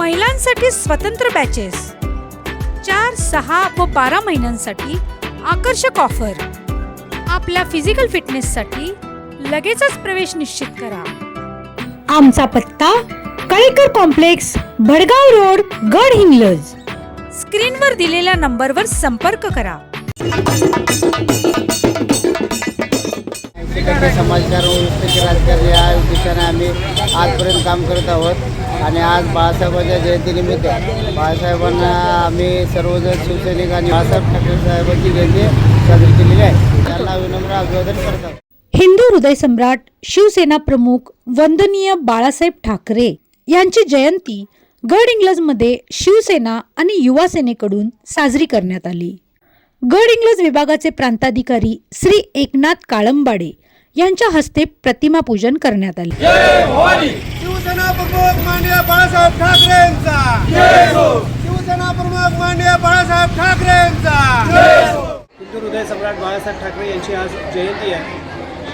महिलांसाठी स्वतंत्र बॅचेस चार सहा व बारा महिन्यांसाठी आकर्षक ऑफर आपल्या फिजिकल फिटनेससाठी लगेचच प्रवेश निश्चित करा. आमचा पत्ता कळेकर कॉम्प्लेक्स भडगाव रोड गड हिंगलज. स्क्रीनवर दिलेल्या नंबरवर संपर्क करा. तिकडचे समाजकार व्यवस्थेचे राजकारण या उद्देशाने आम्ही आजपर्यंत काम करत आहोत. आणि आज बाळासाहेबांच्या जयंतीनिमित्त बाळासाहेबांना आम्ही सर्वजण शिवसैनिक आणि बाळासाहेब ठाकरे साहेबांची जयंती साजरी केलेली आहे. त्यांना विनम्र अभिवादन करत. हिंदू हृदय सम्राट शिवसेना प्रमुख वंदनीय बाळासाहेब ठाकरे यांची जयंती गड इंग्लजमध्ये शिवसेना आणि युवा सेनेकडून साजरी करण्यात आली. गड इंग्लज विभागाचे प्रांताधिकारी श्री एकनाथ काळंबाडे यांच्या हस्ते प्रतिमा पूजन करण्यात आले. शिवसेना प्रमुख माननीय बाळासाहेब ठाकरेंचा शिवसेना प्रमुख माननीय बाळासाहेब ठाकरेंचा हिंदू हृदय सम्राट बाळासाहेब ठाकरे यांची आज जयंती आहे.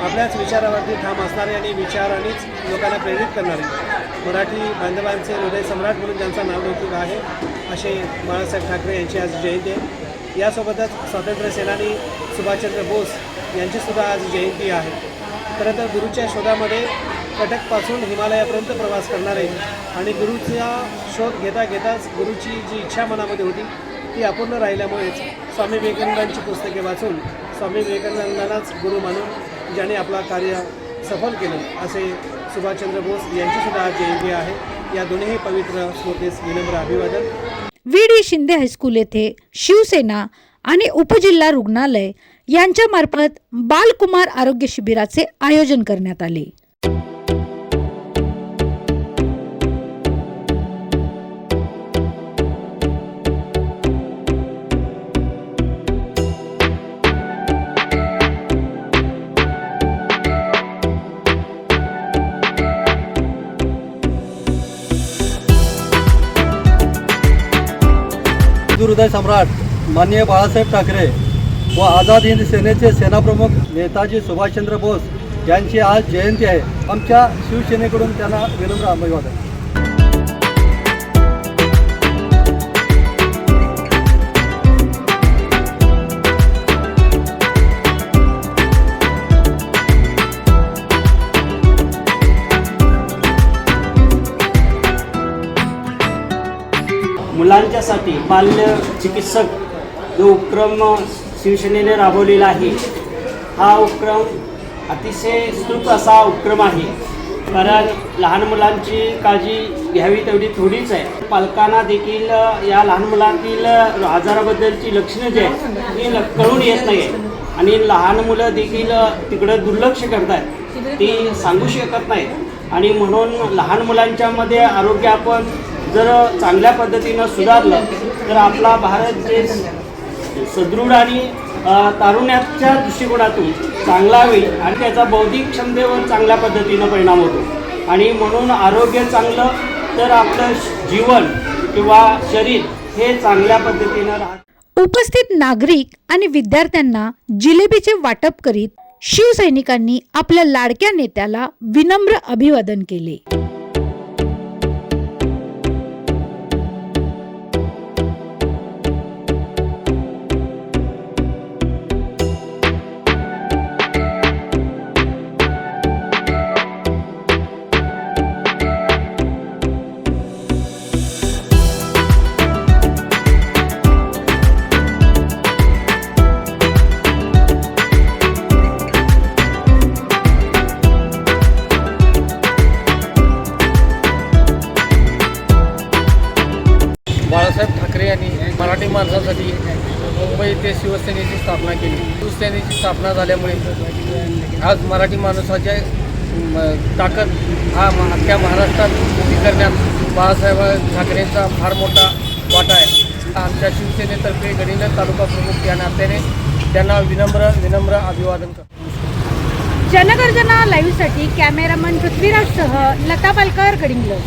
आपल्याच विचारावरती ठाम असणारे आणि विचारानेच लोकांना प्रेरित करणारे मराठी बांधवांचे हृदय सम्राट म्हणून ज्यांचा नावलौकिक आहे असे बाळासाहेब ठाकरे यांची आज जयंती आहे. यासोबतच स्वातंत्र्य सेनानी सुभाषचंद्र बोस यांचीसुद्धा आज जयंती आहे. खरं तर गुरुच्या शोधामध्ये कटकपासून हिमालयापर्यंत प्रवास करणारे आणि गुरुचा शोध घेता घेताच गुरुची जी इच्छा मनामध्ये होती ती अपूर्ण राहिल्यामुळेच स्वामी विवेकानंदांची पुस्तके वाचून स्वामी विवेकानंदांनाच गुरु मानून ज्याने आपला कार्य सफल केलं. असे सुभाषचंद्र बोस यांचीसुद्धा आज जयंती आहे. या दोन्ही पवित्र स्मृतीस विनम्र अभिवादन. व्ही डी शिंदे हायस्कूल येथे शिवसेना आणि उपजिल्हा रुग्णालय यांच्यामार्फत बालकुमार आरोग्य शिबिराचे आयोजन करण्यात आले. हृदय सम्राट माननीय बाळासाहेब ठाकरे व आझाद हिंद सेनेचे सेनाप्रमुख नेताजी सुभाषचंद्र बोस यांची आज जयंती आहे. आमच्या शिवसेनेकडून त्यांना विनम्र अभिवादन. मुलांच्यासाठी बाल्य चिकित्सक जो उपक्रम शिवसेनेने राबवलेला आहे हा उपक्रम अतिशय सुख असा उपक्रम आहे. कारण लहान मुलांची काळजी घ्यावी तेवढी थोडीच आहे. पालकांना देखील या लहान मुलांतील आजाराबद्दलची लक्षणं जी आहेत ती कळून येत नाही आणि लहान मुलं देखील तिकडं दुर्लक्ष करतात ती सांगू शकत नाहीत. आणि म्हणून लहान मुलांच्यामध्ये आरोग्य आपण जर चांगल्या पद्धतीनं सुधारलं तर आपला भारत देश सदृढ आणि तारुण्याच्या दृष्टिकोनातून चांगला होईल आणि त्याचा बौद्धिक क्षमतेवर चांगल्या पद्धतीनं परिणाम होतो. आणि म्हणून आरोग्य चांगलं तर आपलं जीवन किंवा शरीर हे चांगल्या पद्धतीनं राहत उपस्थित नागरिक आणि विद्यार्थ्यांना जिलेबीचे वाटप करीत शिवसैनिकांनी आपल्या लाडक्या नेत्याला विनम्र अभिवादन केले. बाळासाहेब ठाकरे यांनी मराठी माणसासाठी मुंबई येथे शिवसेनेची स्थापना केली. शिवसेनेची स्थापना झाल्यामुळे आज मराठी माणसाच्या ताकद हा अख्ख्या महाराष्ट्रात उभी करण्यात बाळासाहेब ठाकरेंचा फार मोठा वाटा आहे. आमच्या शिवसेनेतर्फे गडिंग्लज तालुका प्रमुख या नात्याने त्यांना विनम्र विनम्र अभिवादन करतो. जनगर्जना लाईव्हसाठी कॅमेरामन पृथ्वीराजसह लता पालकर गडिंग्लज